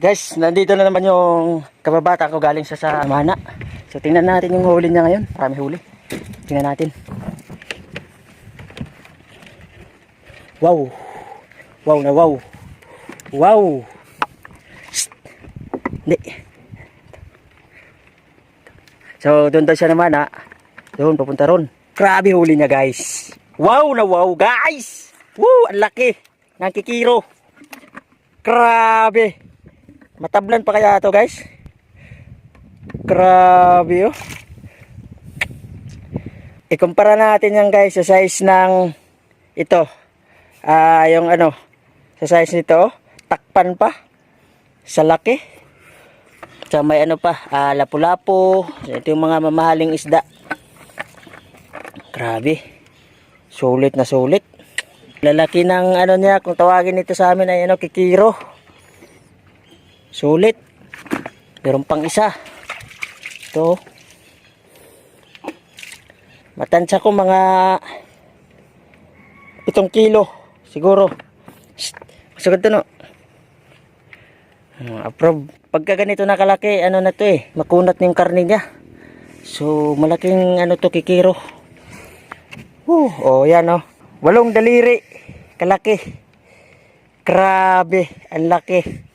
Guys, nandito na naman yung kababata ko galing sa sa Mana. So tingnan natin yung huli niya ngayon. Marami huli. Tingnan natin. Wow. Wow na wow. Wow. Shh. Hindi. So doon daw siya naman ha. Doon, papunta ron. Grabe huli niya guys. Wow na wow guys. Woo, ang laki. Nakikiro. Grabe. Matablan pa kaya to guys? Grabe oh. Ikumpara natin yan guys sa size ng ito. Ah, yung ano, sa size nito, takpan pa. Sa laki. Sa may ano pa, ah, lapu-lapu. Ito yung mga mamahaling isda. Grabe. Sulit na sulit. Lalaki ng ano niya, kung tawagin ito sa amin ay ano, kikiro. Sulit. Meron pang isa. Ito. Matansya ko mga 7 kilo. Siguro. Masagad no. Hmm, approve. Pagka ganito na kalaki, ano na to eh. Makunat na yung karne niya. So, malaking ano to kikiro. Uh, oh, yan oh. Walong daliri. Kalaki. Grabe. Ang laki.